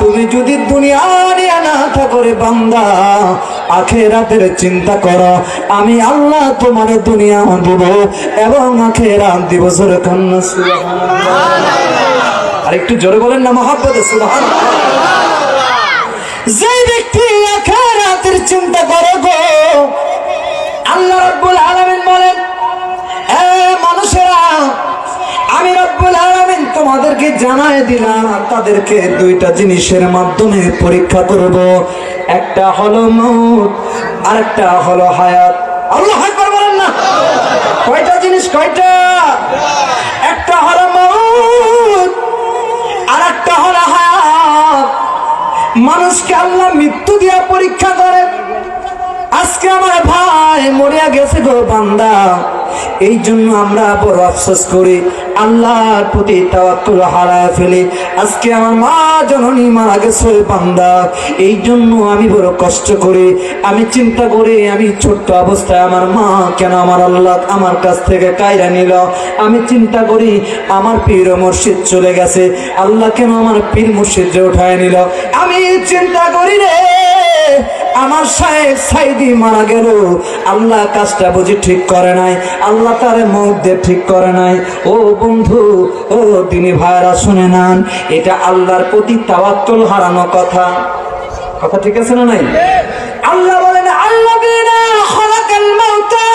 তুমি যদি দুনিয়া নিয়ে না থাকো বান্দা, আখেরাতের চিন্তা করো, আমি আল্লাহ তোমার দুনিয়া দিব এবং আখেরাত দিব। জোরে কান্না আর একটু জোরে বলেন না, মহাব্বত সুবহান যে ব্যক্তি আখেরাতের চিন্তা করে গো, আল্লাহ রাব্বুল আলামিন আমি রব্বুল আলামিন তোমাদেরকে জানায় দিলাম তাদেরকে দুইটা জিনিসের মাধ্যমে পরীক্ষা করব। একটা হলো মৌত আর একটা হলো হায়াত। আল্লাহ আকবার বলেন না। কয়টা জিনিস, কয়টা? একটা হলো মৌত আর একটা হলো হায়াত। মানুষকে আল্লাহ মৃত্যু দিয়া পরীক্ষা করে। আজকে আমার ভাই মরিয়া গেছে গো বান্দা। এই জন্য আমরা বড় আফসোস করি, আল্লাহর প্রতি তাওয়াক্কুল হারায় ফেলি। আজকে আমার মা জননী মারা গেছে বান্দা। এই জন্য আমি বড় কষ্ট করি, আমি চিন্তা করি আমি ছোট্ট অবস্থায় আমার মা কেন আমার আল্লাহ আমার কাছ থেকে কায়রা নিল? আমি চিন্তা করি আমার পীর মুর্শিদ চলে গেছে, আল্লাহ কেন আমার পীর মুর্শিদে উঠায় নিল? আমি চিন্তা করি রে আমার সাহেব সাইদি মারা গেল। আল্লাহ কাজটা বুঝি ঠিক করে নাই। আল্লাহ তার মধ্যে ঠিক করে নাই। ও বন্ধু ও তিনি ভাইরা শুনে নেন এটা আল্লাহর প্রতি তাওয়াক্কুল হারানো কথা। কথা ঠিক আছে না নাই? আল্লাহ বলেন আল্লাহ খলাকাল মাউতা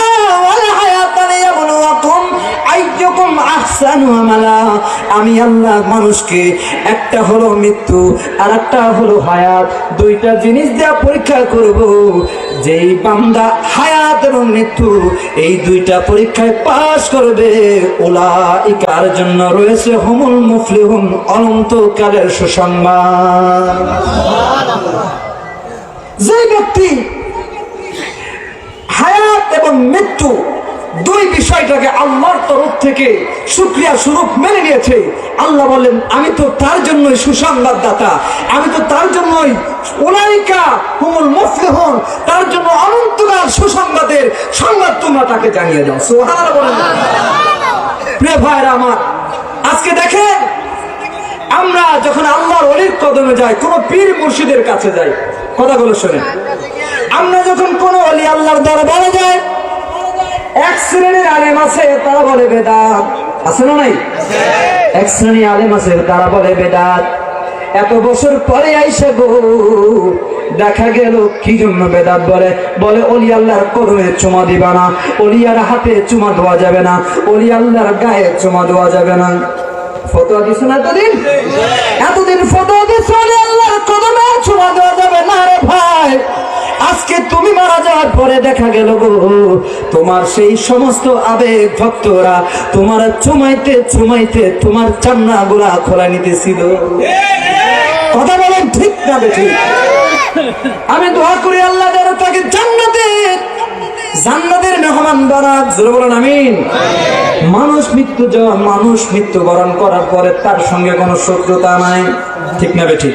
আমি আল্লাহ মানুষকে, একটা হলো মৃত্যু আর একটা হলো হায়াত। দুইটা জিনিস দেওয়া পরীক্ষা করব। যেই বান্দা হায়াত এবং মৃত্যু, এই দুইটা পরীক্ষায় পাশ করবে। ওলা ইকার জন্য রয়েছে হুমুল মুফলিহুম অনন্তকালের সুসংবাদ। যে ব্যক্তি হায়াত এবং মৃত্যু দুই বিষয়টাকে আল্লাহর তরফ থেকে শুক্রিয়া স্বরূপ মেনে নিয়েছে। আল্লাহ বলেন আমি তো তার জন্যই সুসংবাদ দাতা আমি তো তার জন্যই ওলাইকা হুমুল মুফলিহুন, তার জন্য অনন্তকাল সুসংবাদের সংবাদ তোমরা তাকে জানিয়ে দাও। সুবহানাল্লাহ বলেন। প্রিয় আমার, আজকে দেখেন, আমরা যখন আল্লাহর অলির কদমে যাই, কোন পীর মুর্শিদের কাছে যাই, কথাগুলো শোনেন। আমরা যখন কোন অলি আল্লাহর দ্বারা দরবারে যাই এক শ্রেণির আলেম আছে, তারা বলে বেদাত। আছে না নাই? এক শ্রেণি আলেম আছে, তারা বলে বেদাত। এত বছর পরে আইসে গো, দেখা গেল কি জন্য বেদাত বলে? বলে, অলি আল্লাহর করমে চুমা দিবা না, অলিয়ার হাতে চুমা দেওয়া যাবে না, অলি আল্লাহর গায়ে চুমা দেওয়া যাবে না। ফতোয়া দিছ না এতদিন? এতদিন ফতোয়া দিছ আল্লাহর কদমে চুমা দেওয়া যাবে না রে ভাই। আজকে তুমি মারা যাওয়ার পরে দেখা গেল গো, তোমার সেই সমস্ত আবেগ ভক্তরা তোমার চুমাইতে চুমাইতে তোমার চান্না গুলা খোলা নিতেছিল। কথা বলেন ঠিক না বেঠি? আমি দোয়া করি আল্লাহ যেন তাকে জান্নাতের জান্নাতের মেহমান বানাক। জোরে বলেন, আমিন। মানুষ মৃত্যু যাওয়া মানুষ মৃত্যুবরণ করার পরে তার সঙ্গে কোনো শত্রুতা নাই। ঠিক না বেঠি?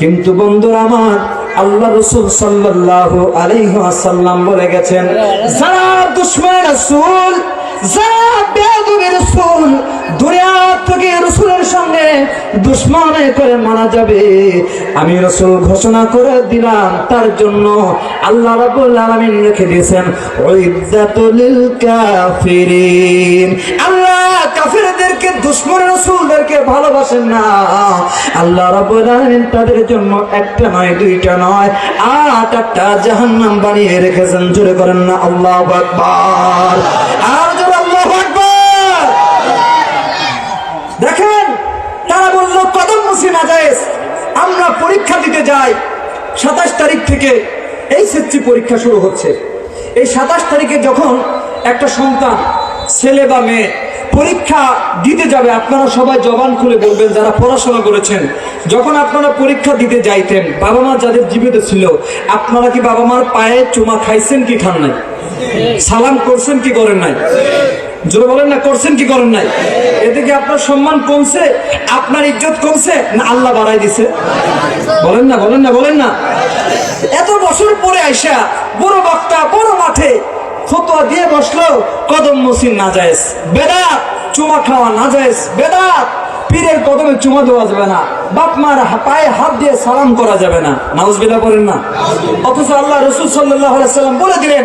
কিন্তু বন্ধুরা আমার আল্লাহ রসুল সাল্লাহ আলাইহাল্লাম বলে গেছেন যারা দুশ্মন রসুল আমি রসুল ঘোষণা করে দিলাম, তার জন্য আল্লাহ রাব্বুল আলামিন দিয়েছেন আল্লাহ কাফিরদেরকে, দুশ্মন রসুলদেরকে ভালোবাসেন না। আল্লাহ তাদের জন্য একটা নয়, দুইটা নয়, আট আটটা জাহান্নাম বানিয়ে রেখেছেন। জোরে করেন না, আল্লাহ আর জোরে আল্লাহু আকবার দেখেন তারা বলল কদম মুসি না যায়স আমরা পরীক্ষা দিতে যাই সাতাশ তারিখ থেকে এই সেচ্ছি পরীক্ষা শুরু হচ্ছে। এই সাতাশ তারিখে যখন একটা সন্তান, ছেলে বা মেয়ে পরীক্ষা দিতে যাবে, আপনারা সবাই জবান খুলে বলবেন, যারা পড়াশোনা করেছেন, যখন আপনারা পরীক্ষা দিতে যাইতেন, বাবা মা যাদের জীবিত ছিল, আপনারা কি বাবা মার পায়ে চুমা খাইছেন কি খান নাই? সালাম করছেন কি করেন নাই? জোরে বলেন না, করছেন কি করেন নাই? এতে কি আপনার সম্মান কমছে, আপনার ইজ্জত কমছে, না আল্লাহ বাড়াই দিছে? বলেন না বলেন না বলেন না। এত বছর পরে আইসা বড় বক্তা, বড় মাঠে ফতোয়া দিয়ে বসল, কদম মসিন না যায়স বেদাত, চুমা খাওয়া না যায়স বেদাত। পীরের কদমে চুমা দেওয়া যাবে না। বাপ মার পায়ে হাত দিয়ে সালাম করা যাবে না। নাউজবিল্লাহ করেন না। অথচ আল্লাহ রসুল সাল্লাহ সাল্লাম বলে দিলেন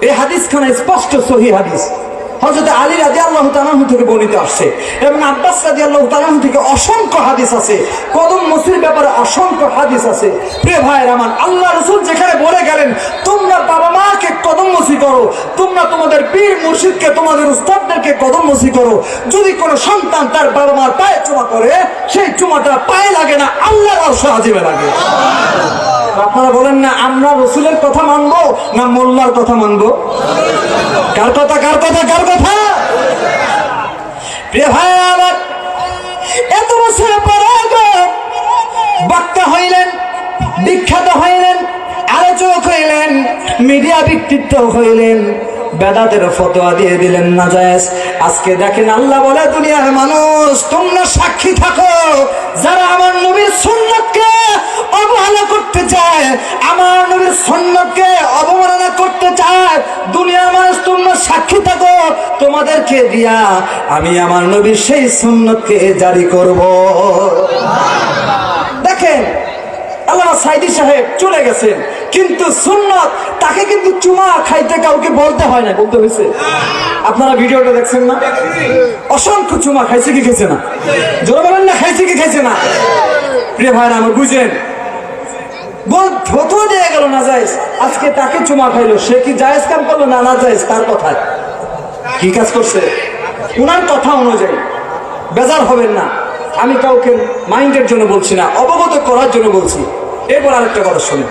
এই হাদিস খানা স্পষ্ট সহি হাদিস। হজরত আলী রাজি আল্লাহ তালাহু থেকে বর্ণিত আসছে। এবং আব্বাস রাজি আল্লাহ তালাহু থেকে অসংখ্য হাদিস আছে। কদম মসির ব্যাপারে অসংখ্য হাদিস আছে। প্রিয় ভাইয়ের আমার, আল্লাহ রসুল যেখানে বলে গেলেন, তোমরা বাবা মাকে কদম মসি করো, তোমরা তোমাদের পীর মুর্শিদকে, তোমাদের উস্তাদদেরকে কদম মসি করো। যদি কোনো সন্তান তার বাবা মার পায়ে চুমা করে, সেই চুমাটা পায়ে লাগে না, আল্লাহর আজিবে লাগে। আপনারা বলেন না, আমরা রসুলের কথা মানবো না মোল্লার কথা মানবো? কার কথা কার কথা কার কথা? আমার এত বছর পরে বক্তা হইলেন, বিখ্যাত হইলেন, আলোচক হইলেন, মিডিয়া ব্যক্তিত্ব হইলেন, বেদাতের ফতোয়া দিয়ে দিলেন না জায়েজ। আজকে দেখেন আল্লাহ বলে, দুনিয়ার মানুষ, তোমরা সাক্ষী থাকো, যারা আমার আমার নবীর সুন্নতকে অবমাননা করতে চায়, দুনিয়ার মানুষ তোমরা সাক্ষী থাকো, তোমাদেরকে দিয়া আমি আমার নবীর সেই সুন্নতকে জারি করব। দেখেন আল্লাহ সাইদি সাহেব চলে গেছেন, কিন্তু সুন্নত তাকে কিন্তু চুমা খাইতে কাউকে বলতে হয় না, বলতে হয়েছে। আপনারা ভিডিওটা দেখছেন না? অসংখ্য চুমা খাইছে কি খেয়েছে না? জোরে বলেন না, খাইছে কি খেয়েছে না? প্রিয় ভাইরা, আমার বুঝেন বল ফটো দিয়ে গেল না যাইস আজকে তাকে চুমা খাইলো। সে কি জায়েজ কাম করল না না যাইস তার কথায়। কি কাজ করছে? উনার কথা অনুযায়ী। বেজার হবেন না। আমি কাউকে মাইন্ডের জন্য বলছি না, অবগত করার জন্য বলছি। এরপর আরেকটা কথা শুনে।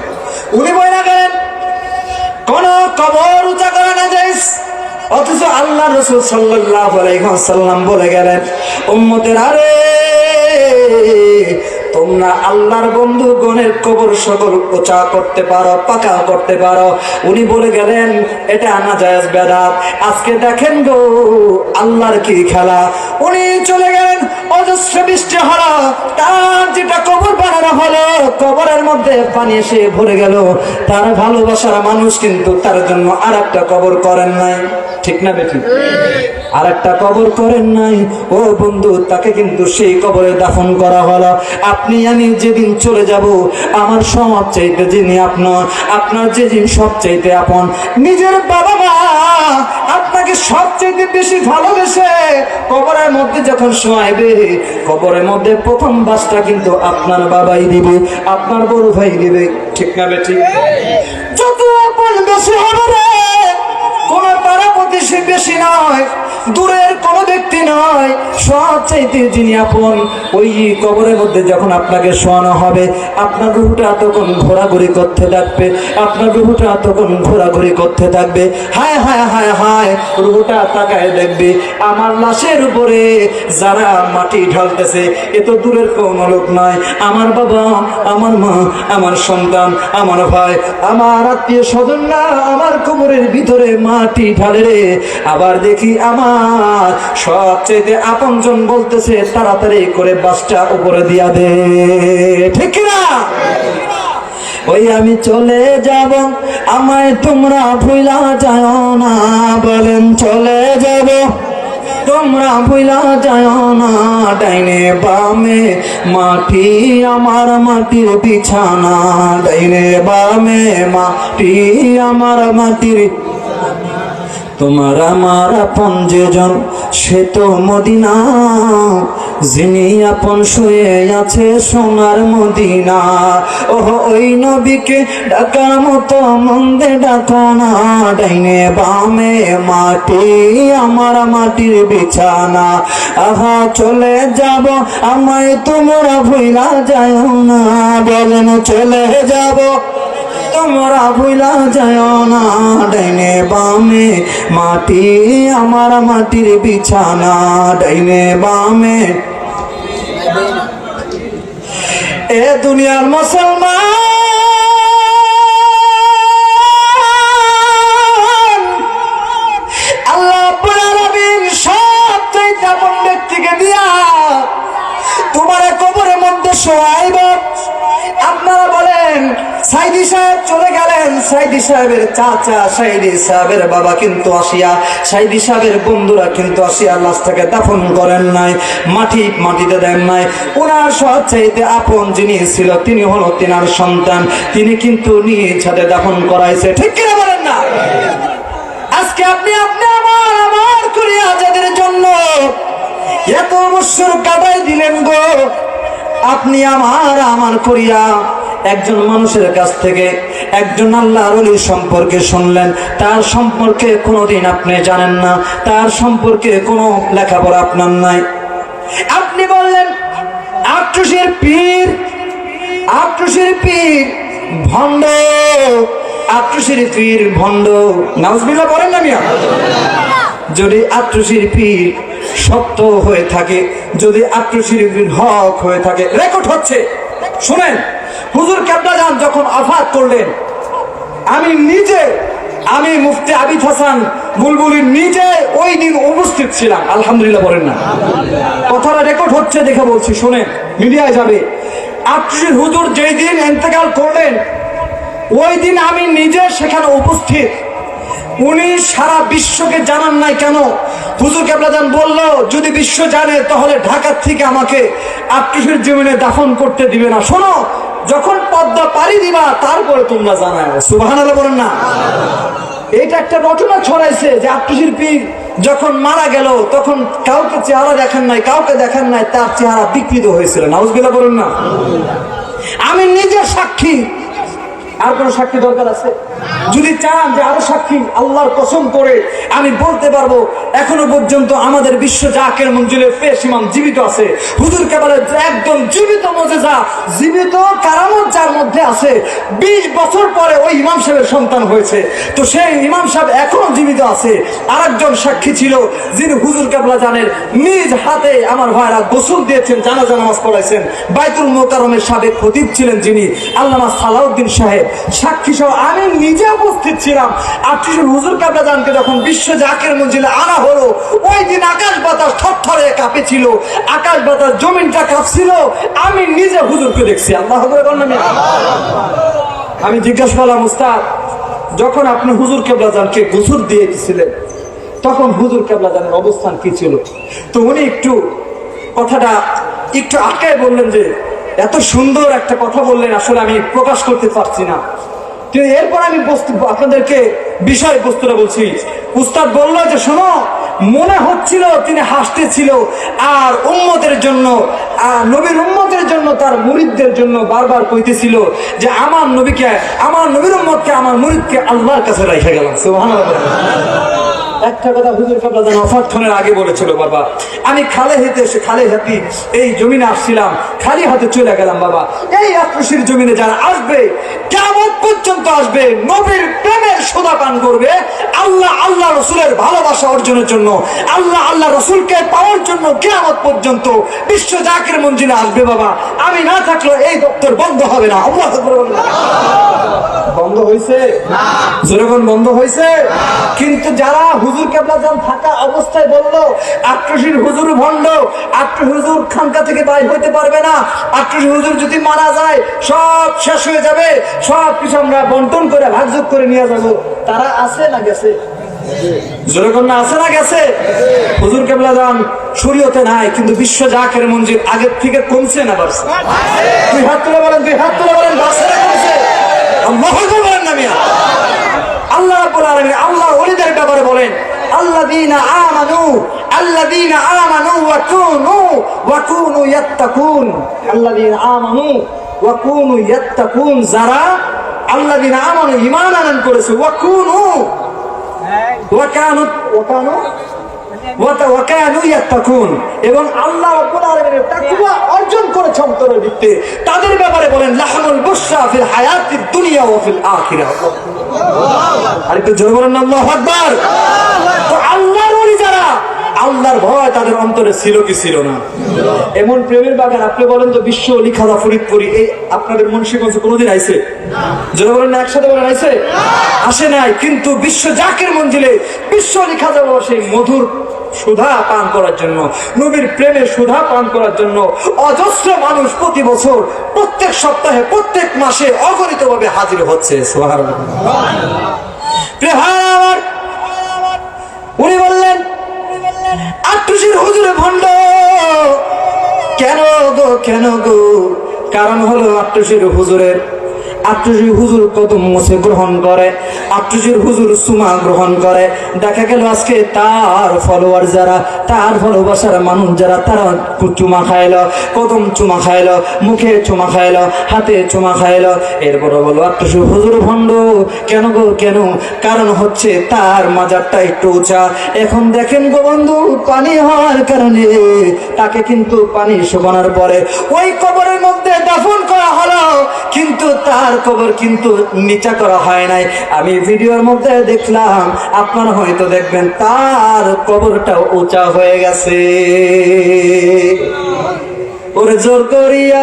উনি বইনা গেলেন, কোন কবর উঁচা করা না যাইস অথচ আল্লাহ রসুল সাল্লাহ সাল্লাম বলে গেলেন, উম্মতের আরে তোমরা আল্লাহর বন্ধু গণের কবর সকল উঁচা করতে পারো, পাকা করতে পারো। উনি বলে গেলেন, এটা আনা যায় বেদাত। আজকে দেখেন গো, আল্লাহর কি খেলা? উনি চলে গেলেন, অজস্র বৃষ্টি হলো তার যেটা কবর বানানো হলো, কবরের মধ্যে পানি এসে ভরে গেল। তার ভালোবাসার মানুষ কিন্তু তার জন্য আর একটা কবর করেন নাই। ঠিক না বেঠিক আর একটা কবর করেন নাই। ও বন্ধু, তাকে কিন্তু সেই কবরে দাফন করা হলো। আপনি, আমি যেদিন চলে যাব, আমার সমাজ চাইতে যিনি আপনার আপনার যেদিন সব চাইতে আপন, নিজের বাবা মা আপনাকে সব চাইতে বেশি ভালোবেসে কবরের মধ্যে যখন শোয়াইবে, কবরের মধ্যে প্রথম বাসটা কিন্তু আপনার বাবাই দিবে, আপনার বড় ভাই দিবে। ঠিক না বেঠিক যত আপন বেশি হবে রে, কোন পাড়া প্রতিশী বেশি নয়। দূরের কোনো ব্যক্তি নয়। সব চাইতে যিনি আপন, ওই কবরের মধ্যে যখন আপনাকে শোয়ানো হবে, আপনার রুহুটা তখন ঘোরাঘুরি করতে থাকবে, আপনার রুহুটা তখন ঘোরাঘুরি করতে থাকবে। হায় হায় হায় হায়, রুহুটা তাকায় দেখবে, আমার লাশের উপরে যারা মাটি ঢালতেছে, এ তো দূরের কোনো লোক নয়। আমার বাবা, আমার মা, আমার সন্তান, আমার ভাই, আমার আত্মীয় স্বজনরা আমার কোমরের ভিতরে মাটি ঢালে আবার দেখি আমার আপনজন বলতেছে, তাড়াতাড়ি করে বাসটা উপরে দিয়া দে। ঠিক না ওই আমি চলে যাব, আমায় তোমরা ভুলা যায় না। বলেন, চলে যাব। তোমরা ভুলা যায় না। ডাইনে বামে মাটি, আমার মাটির বিছানা। ডাইনে বামে মাটি, আমার মাটির তোমার আমার আপন যেজন, সে তো মদিনা। যিনি আপন শুয়ে আছে সোনার মদিনা। ওহ, ওই নবীকে ডাকার মতো মন্দে ডাকো না। ডাইনে বামে মাটি, আমার মাটির বিছানা। আহা, চলে যাব আমায় তোমরা ভুলা যায় না। বলেন, চলে যাব। তোমরা ভুলা যায় না, ডাইনে বামে মাটি, আমার মাটির বিছানা, ডাইনে বামে। এ দুনিয়ার মুসলমান তোমার কবরের মধ্যে শোয়াইব। আপনারা বলেন সাইদি সাহেব চলে গেলেন। সাইদি সাহেবের চাচা, সাইদি সাহেবের বাবা কিন্তু আসিয়া, সাইদি সাহেবের বন্ধুরা কিন্তু আসিয়া লাশটাকে দাফন করেন নাই, মাটি মাটিতে দেন নাই। ওনার সব চাইতে আপন যিনি ছিল, তিনি হলো তিনার সন্তান। তিনি কিন্তু নিজ হাতে দাফন করাইছে। ঠিক কিনা বলেন না? আজকে আপনি আপনি আমার আমার করিয়া যাদের জন্য এত বছর কাটাই দিলেন গো। আপনি আমার আমার করিয়া একজন মানুষের কাছ থেকে একজন আল্লাহ অলির সম্পর্কে শুনলেন। তার সম্পর্কে কোনোদিন আপনি জানেন না। তার সম্পর্কে কোনো লেখাপড়া আপনার নাই। আপনি বললেন আট্রসের পীর আট্রসের পীর ভণ্ড আট্রসের পীর ভণ্ড। নাউজবিল্লাহ বলেন না মিয়া? যদি আত্মশির পীর সত্য হয়ে থাকে, যদি আত্মশির পীর হক হয়ে থাকে রেকর্ড হচ্ছে। শুনেন। হুজুর কেবলা যান যখন আফাত করলেন? আমি নিজে, আমি মুফতি আবিদ হাসান বুলবুলি নিজে ওই দিন উপস্থিত ছিলাম। আলহামদুলিল্লাহ বলেন না। কথাটা রেকর্ড হচ্ছে দেখে বলছি, শুনেন, মিডিয়ায় যাবে। আত্মশির হুজুর যেই দিন এন্তেকাল করলেন, ওই দিন আমি নিজে সেখানে উপস্থিত। উনি সারা বিশ্বকে জানান নাই কেন? হুজুর কেবলাজান বলল, যদি বিশ্ব জানে, তাহলে ঢাকার থেকে আমাকে আত্মীয় জীবনে দাফন করতে দিবে না। শোনো যখন পদ্মা পাড়ি দিবা, তারপরে তোমরা জানায় সুবাহান বলেন না। এইটা একটা রচনা ছড়াইছে যে আত্মশিল্পী যখন মারা গেল, তখন কাউকে চেহারা দেখান নাই, কাউকে দেখান নাই, তার চেহারা বিকৃত হয়েছিল। নাউজবিল্লা বলেন না। আমি নিজের সাক্ষী। আর কোন সাক্ষী দরকার আছে? যদি চান যে আরও সাক্ষী আল্লাহর কসম করে, আমি বলতে পারব, এখনও পর্যন্ত আমাদের বিশ্ব জাকের মঞ্জুলের পেশ ইমাম জীবিত আছে। হুজুর কেবলের একদম জীবিত মজেজা, জীবিত কারামত যার মধ্যে আছে। বিশ বছর পরে ওই ইমাম সাহেবের সন্তান হয়েছে। তো সেই ইমাম সাহেব এখনও জীবিত আছে। আরেকজন সাক্ষী ছিল, যিনি হুজুর কেবলা জানেন নিজ হাতে আমার ভাইরা গোসল দিয়েছেন, জানাজা নামাজ পড়াইছেন। বাইতুল মোকারমের সাবেক খতিব ছিলেন যিনি, আল্লামা সালাউদ্দিন সাহেব। সাক্ষী সহ আমি নিজে উপস্থিত ছিলাম। আর আটত্রিশ হুজুর কাবলা জানকে যখন বিশ্ব জাকের মঞ্জিলে আনা হলো, ওই দিন আকাশ বাতাস থরথরে কাঁপেছিল আকাশ বাতাস জমিনটা কাঁপছিল। আমি নিজে হুজুরকে দেখছি। আল্লাহ আমি জিজ্ঞাসা করলাম, উস্তাদ, যখন আপনি হুজুর কেবলা জানকে গুসুর দিয়ে দিছিলেন তখন হুজুর কেবলা জানের অবস্থান কি ছিল? তো উনি একটু কথাটা একটু আটকায় বললেন যে, এত সুন্দর একটা কথা বললেন, আসলে আমি প্রকাশ করতে পারছি না। কিন্তু এরপর আমি আপনাদেরকে বিষয় বস্তুটা বলছি। উস্তাদ বলল যে, শোনো, মনে হচ্ছিল তিনি হাসতেছিল আর উম্মতের জন্য নবীর উম্মতের জন্য তার মুরিদদের জন্য বারবার কইতেছিল যে, আমার নবীকে, আমার নবীর উম্মতকে, আমার মুরিদকে আল্লাহর কাছে রেখে গেলাম। সুবহানাল্লাহ। একটা কথা হুজুর কাবলা যেন অফার্থনের আগে বলেছিল বাবা, আমি খালে হেতে এসে খালে হাতি এই জমিনে আসছিলাম, খালি হাতে চলে গেলাম বাবা। এই আক্রোশীর জমিনে যারা আসবে কেমন পর্যন্ত আসবে, নবীর প্রেমের সোদা পান করবে, আল্লাহ আল্লাহ রসুলের ভালোবাসা অর্জনের জন্য, আল্লাহ আল্লাহ রসুলকে পাওয়ার জন্য কেমন পর্যন্ত বিশ্ব জাকের মঞ্জিলে আসবে বাবা। আমি না থাকলেও এই দপ্তর বন্ধ হবে না। আল্লাহ বন্ধ হয়েছে যেরকম বন্ধ হয়েছে কিন্তু যারা হুজুর কেবলা যান থাকা অবস্থায় বলল আট্রসির হুজুর ভণ্ড আট্র হুজুর খানকা থেকে বাইর হইতে পারবে না। আট্রসি হুজুর যদি মারা যায় সব শেষ হয়ে যাবে। সব কিছু আমরা বন্টন করে ভাগযোগ করে নিয়ে যাব। তারা আছে না গেছে? হুজুর কেবলা যান নাই, কিন্তু বিশ্ব আগের থেকে কমছে না হাত তুলে বলেন, দুই বলেন না না আল্লাহ রাব্বুল আলামিন আল্লাহ ওলিদের ব্যাপারে বলেন, আল্লাযীনা করেছে, ওয়া কুনু ওয়াকানু এবং আল্লাহ রাব্বুল অর্জন করেছে অন্তরের ভিত্তি তাদের ব্যাপারে বলেন লাহমুল বুশরা ফিল হায়াতিদ দুনিয়া ওয়া ফিল আখিরাহ। আরেকটু জোরে বলেন আল্লাহু আকবার। তো আল্লাহর ওলি যারা আল্লাহর ভয় তাদের অন্তরে ছিল কি ছিল না? এমন প্রেমের বাগান, আপনি বলেন তো বিশ্ব অলি খাদা ফরিদপুরি এই আপনাদের মুন্সিগঞ্জে কোনোদিন আইছে? যারা বলেন না, একসাথে বলেন, আইছে? আসে নাই, কিন্তু বিশ্ব জাকের মঞ্জিলে বিশ্ব অলি খাদা বাবা সেই মধুর সুধা পান করার জন্য, নবীর প্রেমে সুধা পান করার জন্য, অজস্র মানুষ প্রতি বছর, প্রত্যেক সপ্তাহে, প্রত্যেক মাসে অগণিত ভাবে হাজির হচ্ছে, সুবহানাল্লাহ। কেন গো? কারণ হলো আট্টুসির হুজুরের আট্টুসির হুজুর কত মুছে গ্রহণ করে আট্টুসির হুজুর সুমা গ্রহণ করে। দেখা গেল আজকে তার ফলোয়ার যারা, তার ভালোবাসার মানুষ যারা, তারা চুমা খাইলো, কদম চুমা খাইলো, মুখে চুমা খাইলো, হাতে চুমা খাইলো। এরপরে বলো আট্টুসির হুজুর ভণ্ড, কেন গো, কেন? কারণ হচ্ছে তার মাজারটা একটু উঁচা। এখন দেখেন গো বন্ধু, পানি হওয়ার কারণে তাকে কিন্তু পানি শোকানোর পরে ওই কবরের মধ্যে দাফন করা হলো, কিন্তু তার কবর কিন্তু নিচা করা হয় নাই। আমি ভিডিওর মধ্যে দেখলাম, আপনারা হয়তো দেখবেন, তার কবরটা উঁচা হয়ে গেছে। ওরে জোর করিয়া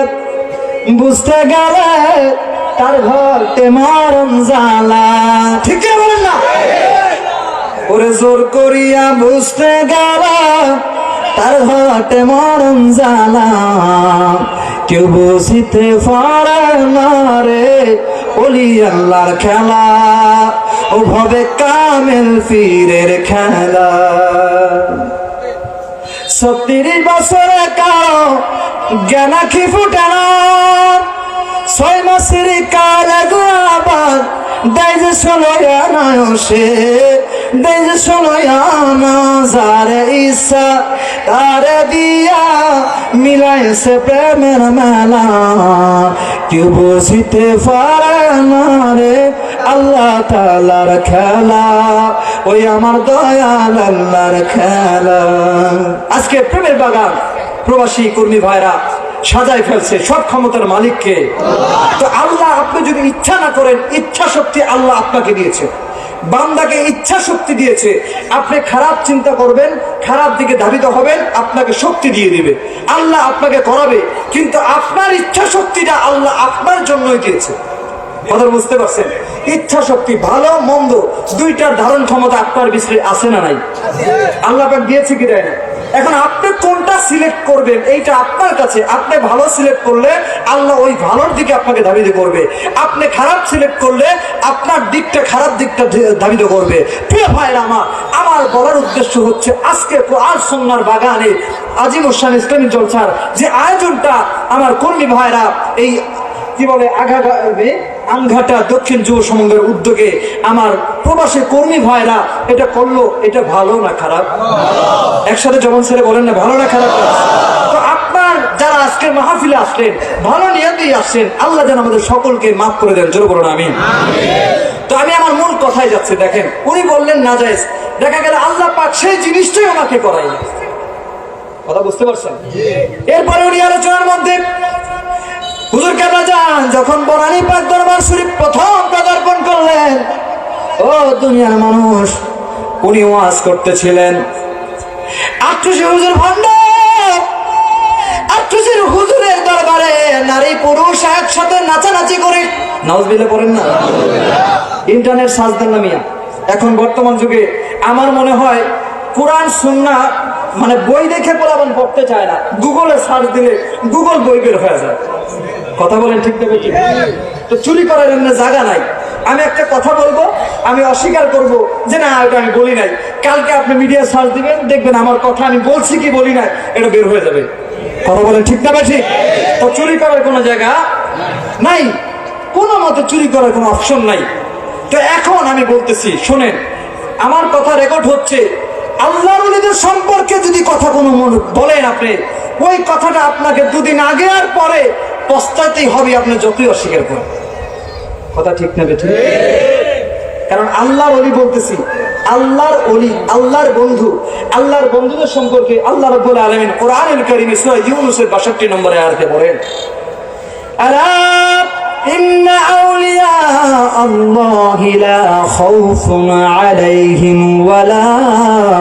বুঝতে গেলে, তার ঘর তেমন জ্বালা। ঠিক বলেন না? ওরে জোর করিয়া বুঝতে গেল, তার ঘটে মরণ জ্বালা। কেউ বুঝিতে পারে না রে, ওলি আল্লাহর খেলা। ও ভবে কামেল ফিরের খেলা। সত্তিরিশ বছরে কারও জ্ঞানাখি ফুটে না। ছয় মাসের কাল আবার দেয় যে শোনয়া নয়সে দেয় যে শোনয়া না যারে ইচ্ছা, তারে দিয়া মিলাইছে প্রেমের মেলা। কেউ বুঝিতে পারে না রে আল্লাহ তালার খেলা, ওই আমার দয়াল আল্লাহর খেলা। আজকে প্রেমের বাগান, প্রবাসী কর্মী ভাইরা সাজায় ফেলছে সব ক্ষমতার মালিককে। তো আল্লাহ আপনি যদি ইচ্ছা না করেন, ইচ্ছা শক্তি আল্লাহ আপনাকে দিয়েছে। বান্দাকে ইচ্ছা শক্তি দিয়েছে। আপনি খারাপ চিন্তা করবেন, খারাপ দিকে ধাবিত হবেন, আপনাকে শক্তি দিয়ে দিবে। আল্লাহ আপনাকে করাবে, কিন্তু আপনার ইচ্ছা শক্তিটা আল্লাহ আপনার জন্যই দিয়েছে। কথা বুঝতে পারছেন? ইচ্ছা শক্তি, ভালো, মন্দ, দুইটার ধারণ ক্ষমতা আপনার ভিতরে আছে না নাই? আল্লাহ পাক দিয়েছে কি দেয় না? এখন আপনি কোনটা সিলেক্ট করবেন, এইটা আপনার কাছে। আপনি ভালো সিলেক্ট করলে আল্লাহ ওই ভালোর দিকে আপনাকে ধাবিত করবে। আপনি খারাপ সিলেক্ট করলে আপনার দিকটা খারাপ দিকটা ধাবিত করবে। প্রিয় ভাইরা আমার আমার বলার উদ্দেশ্য হচ্ছে আজকে কোরআন সন্ন্যার বাগানে আজিম হোসেন ইসলামী জলসার যে আয়োজনটা, আমার কর্মী ভাইরা এই, কি বলে আঘাঘাবে আংঘাটা দক্ষিণ যুব সমঙ্গের উদ্যোগে আমার প্রবাসী কর্মী ভাইরা এটা করল এটা ভালো না খারাপ? একসাথে যখন ছেড়ে বলেন না ভালো না খারাপ তো আপনার যারা আজকে মাহফিলে আসলেন ভালো নিয়তেই আসছেন আল্লাহ যেন আমাদের সকলকে মাফ করে দেন। জোর বলুন আমি তো আমি আমার মূল কথায় যাচ্ছি দেখেন উনি বললেন না যায় দেখা গেল আল্লাহ পাক সেই জিনিসটাই ওনাকে করাই কথা বুঝতে পারছেন? এরপরে উনি আলোচনার মধ্যে হুজুর কেমন যান যখন বনানী পাক দরবার শরীফ প্রথম পদার্পণ করলেন, ও দুনিয়ার মানুষ, উনি ওয়াজ করতেছিলেন। আট্টুসি হুজুর ভণ্ড আট্টুসির হুজুরের দরবারে নারী পুরুষ একসাথে নাচানাচি করে। নাউজবিলে পড়েন না? ইন্টারনেট সার্চ দেন না মিয়া। এখন বর্তমান যুগে আমার মনে হয় কোরআন, সুন্না মানে বই দেখে পোলাবান পড়তে চায় না। গুগলে সার্চ দিলে গুগল বই বের হয়ে যায়। কথা বলেন ঠিক না ঠিক তো চুরি করার জন্য জায়গা নাই। আমি একটা কথা বলব, আমি অস্বীকার করব যে না, এটা আমি বলি নাই। কালকে আপনি মিডিয়া সার্চ দিবেন, দেখবেন আমার কথা আমি বলছি কি বলি নাই, এটা বের হয়ে যাবে। কথা বলেন ঠিক না বা ঠিক তো চুরি করার কোনো জায়গা নাই। কোনো মতে চুরি করার কোনো অপশন নাই। তো এখন আমি বলতেছি, শোনেন, আমার কথা রেকর্ড হচ্ছে। আল্লাহর ওলিদের সম্পর্কে যদি কথা কোনো বলেন আপনি, ওই কথাটা আপনাকে দুদিন আগে আর পরে পস্তাতেই হবে আপনি যতই অস্বীকার করেন কথা ঠিক না বেঠিক কারণ আল্লাহর অলি বলতেছি আল্লাহর অলি আল্লাহর বন্ধু আল্লাহর বন্ধুদের সম্পর্কে আল্লাহ রব্বুল আলামিন কোরআনুল কারীমে সূরা ইউনূসের 62 নম্বরে আয়াতে বলেন ألا إن أولياء الله لا خوف عليهم ولا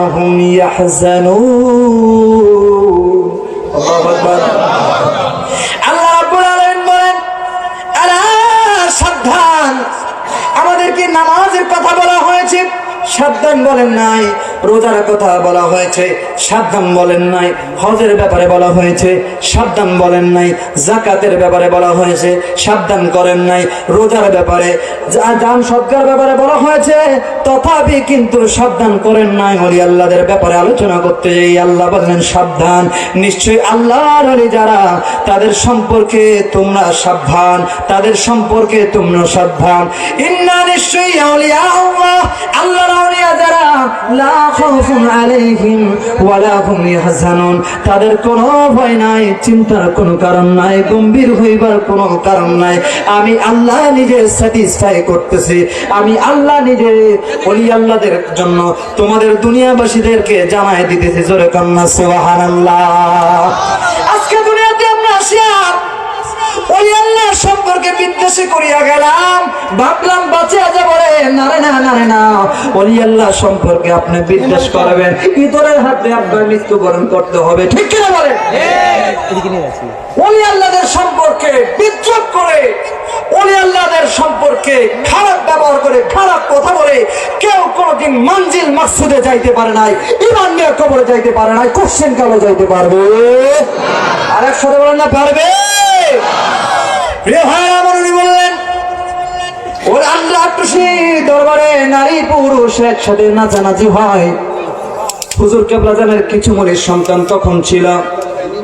هم يحزنون সাবধান বলেন নাই। রোজার কথা বলা হয়েছে, সাবধান বলেন নাই, হজের ব্যাপারে বলা হয়েছে, সাবধান বলেন নাই জাকাতের ব্যাপারে বলা হয়েছে, সাবধান করেন নাই, রোজার ব্যাপারে দান সৎকার ব্যাপারে বলা হয়েছে, তথাপি কিন্তু সাবধান করেন নাই হরি আল্লাহদের ব্যাপারে আলোচনা করতে যাই আল্লাহ বললেন, সাবধান, নিশ্চয়ই আল্লাহর হলি যারা, তাদের সম্পর্কে তোমরা সাবধান, তাদের সম্পর্কে তোমরা সাবধান। ইন্না নিশ্চয়ই আল্লাহ, আল্লাহর যারা খাউফুন আলাইহিম হুম ইয়াহজানুন। তাদের কোনো ভয় নাই, চিন্তার কোনো কারণ নাই, গম্ভীর হইবার কোনো কারণ নাই। আমি আল্লাহ নিজে স্যাটিসফাই করতেছি। আমি আল্লাহ নিজে ওলি আল্লাহদের জন্য তোমাদের দুনিয়াবাসীদেরকে জানাই দিতেছি, জোরে কন্যা সুবহানাল্লাহ। আজকে দুনিয়াতে আমরা ওই সম্পর্কে বিদ্বেষে করিয়া গেলাম। ভাবলাম বাঁচে আজা বলে না রে না ওই আল্লাহ সম্পর্কে আপনি বিদ্বেষ করবেন। ইতরের হাতে আপনার মৃত্যুবরণ করতে হবে। ঠিক কিনা বলেন ওলি আল্লাহদের সম্পর্কে বিদ্রোহ করে ওলি আল্লাহদের সম্পর্কে খারাপ ব্যবহার করে খারাপ কথা বলে কেউ কোনোদিন মঞ্জিল মাকসুদে যাইতে পারে নাই ইমান নিয়ে কবরে যাইতে পারে নাই কোশ্চেন কালো যাইতে পারবে। আর একসাথে বলেন না পারবে? কিছু মনির সন্তান তখন ছিল।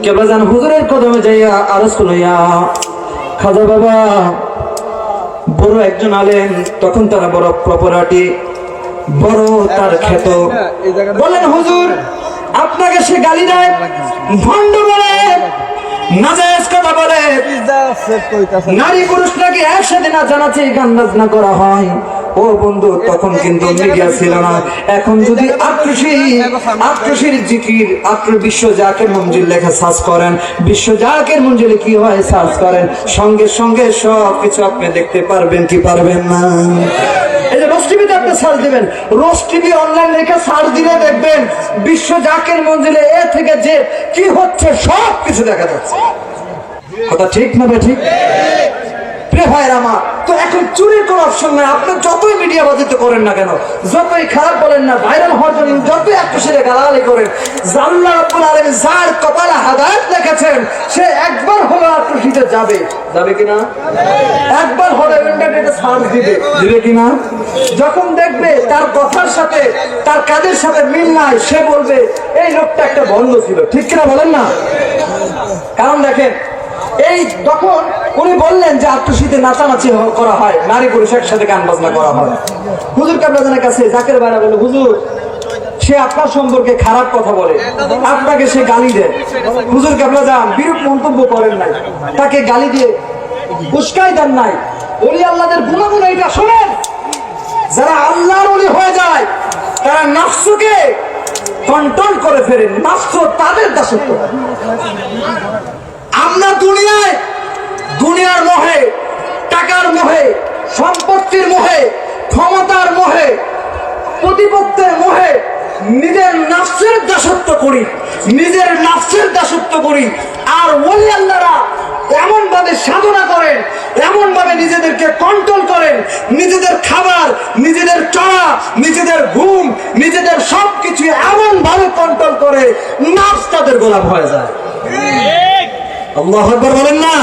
কেবলাজান হুজুরের কদমে যাইয়া আরজ বাবা, বড় একজন আলেন তখন তারা বড় প্রপার্টি, বড় তার খ্যাত। বলেন হুজুর, আপনাকে সে গালি দেয়, ভণ্ড বলে নাজায়েজ কথা বলে। নারী পুরুষ নাকি একসাথে না জানাচ্ছে গান বাজনা করা হয়। ও বন্ধু তখন কিন্তু মিডিয়া ছিল না এখন যদি আক্রোশী আক্রোশীর জিকির আক্র বিশ্ব জাকের মঞ্জিল লেখা সার্চ করেন বিশ্ব জাকের মঞ্জিলে কি হয় সার্চ করেন সঙ্গে সঙ্গে সব কিছু আপনি দেখতে পারবেন কি পারবেন না এই যে রোজ টিভিতে আপনি সার্চ দিবেন রোজ টিভি অনলাইন লেখে সার্চ দিলে দেখবেন বিশ্ব জাকের মঞ্জিলে এ থেকে যে কি হচ্ছে সব কিছু দেখা যাচ্ছে কথা ঠিক না বে ঠিক তো যতই মিডিয়া করেন না কেন, যতই খারাপ বলেন না ভাইরাল হওয়ার জন্য যতই করেন সে একবার যাবে। যাবে কিনা? একবার দিবে। দিবে যখন দেখবে তার কথার সাথে, তার কাজের সাথে মিল নাই, সে বলবে, এই লোকটা একটা বন্ধ ছিল। ঠিক কিনা বলেন না? কারণ দেখেন এই তখন উনি বললেন যে আত্মশীতে নাচানাচি করা হয়, নারী পুরুষ একসাথে গান বাজনা করা হয়। হুজুর কাবলাজানের কাছে? জাকের বাইরা বলে হুজুর, সে আপনার সম্পর্কে খারাপ কথা বলে। আপনাকে সে গালি দেয়। হুজুর কাবলাজান বিরূপ মন্তব্য করেন নাই। তাকে গালি দিয়ে উস্কাই দেন নাই। ওলি আল্লাহদের গুণাগুণ এটা শোনেন। যারা আল্লাহর ওলি হয়ে যায়, তারা নাফসুকে কন্ট্রোল করে ফেরেন। নাফসু তাদের দাসত্ব। আমরা দুনিয়ায়, দুনিয়ার মোহে, টাকার মোহে, সম্পত্তির মোহে, ক্ষমতার মোহে, প্রতিপত্তের মোহে নিজের নাফসের দাসত্ব করি, নিজের নাফসের দাসত্ব করি। আর ওলি আল্লাহরা এমন ভাবে সাধনা করেন এমন ভাবে নিজেদেরকে কন্ট্রোল করেন, নিজেদের খাবার, নিজেদের চড়া, নিজেদের ঘুম, নিজেদের সবকিছু এমন ভাবে কন্ট্রোল করে, নাফস তাদের গোলাপ হয়ে যায়। আল্লাহ আকবার বলেন না।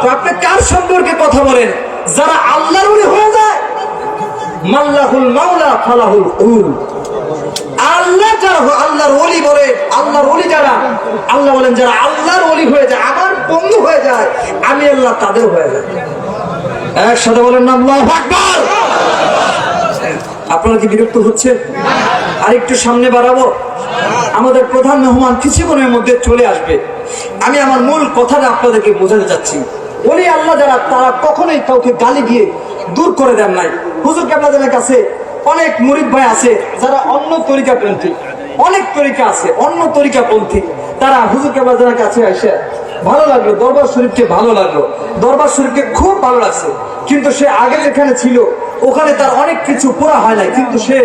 তো আপনি কার সম্পর্কে কথা বলেন? যারা আল্লাহর ওলি হয়ে যায়, মাল্লাহুল মাওলা ফালাহুল কুল আল্লাহ যারা আল্লাহর ওলি বলে, আল্লাহর ওলি যারা, আল্লাহ বলেন, যারা আল্লাহর ওলি হয়ে যায় আমার বন্ধু হয়ে যায়, আমি আল্লাহ তাদের হয়ে যায় একসাথে বলেন আল্লাহ আকবার। আপনারা কি বিরক্ত হচ্ছে? আর একটু সামনে বাড়াবো? আমাদের প্রধান মেহমান কিছুক্ষণের মধ্যে চলে আসবে। আমি আমার মূল কথাটা আপনাদেরকে বোঝাতে চাচ্ছি। বলি আল্লাহ যারা, তারা কখনোই কাউকে গালি দিয়ে দূর করে দেন নাই। হুজুর কেবলাদের কাছে অনেক মুরিদ ভাই আছে, যারা অন্য তরিকা তরিকাপন্থী। অনেক তরিকা আছে, অন্য তরিকা তরিকাপন্থী। তারা হুজুর কেবলাদের কাছে আসে ভালো লাগল, দরবার শরীফকে ভালো লাগল। দরবার শরীফকে খুব ভালো লাগছে। কিন্তু সে আগে যেখানে ছিল ওখানে তার অনেক কিছু পুরা হয় নাই, কিন্তু সে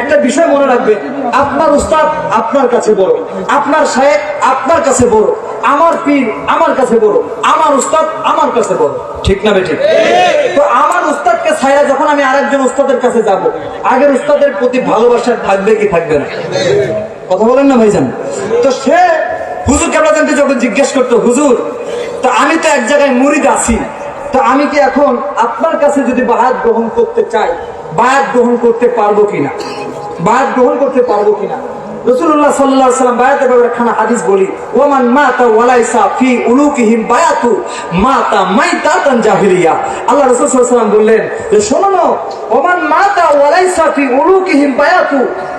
একটা বিষয় মনে রাখবে, আপনার উস্তাদ আপনার কাছে বড়, আপনার সাহেব আপনার কাছে বড়, আমার পীর আমার কাছে বড়, আমার উস্তাদ আমার কাছে বড়। ঠিক না বেঠিক তো আমার উস্তাদকে ছায়া যখন আমি আরেকজন উস্তাদের কাছে যাব, আগের উস্তাদের প্রতি ভালোবাসা থাকবে কি থাকবে না? কথা বলেন না ভাইজান? তো সে হুজুর কেবলাজানকে যখন জিজ্ঞেস করতো, হুজুর, তো আমি তো এক জায়গায় মুরিদ আছি তো আমি কি এখন আপনার কাছে যদি বাহাত গ্রহণ করতে চাই, বায়াত গ্রহণ করতে পারব কিনা? বায়াত গ্রহণ করতে পারব কিনা? সাল্লাম হাদিস বলি ওয়ালাইসা ফি জাহিলিয়া। আল্লাহ রসুল সাল্লাম বললেন, যে শোনো ওয়ালাইসা ফি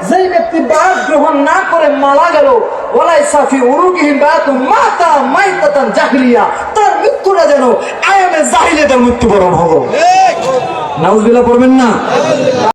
যেই ব্যক্তি বায়াত গ্রহণ না করে মারা গেল ওয়ালাইসা ফি উলুকিহিম বায়াতু মাতা জাহিলিয়া। তার মৃত্যুটা যেন আয়ামে জাহিলিয়াতের মৃত্যুবরণ হলো। নাউজুবিল্লাহ পড়বেন না?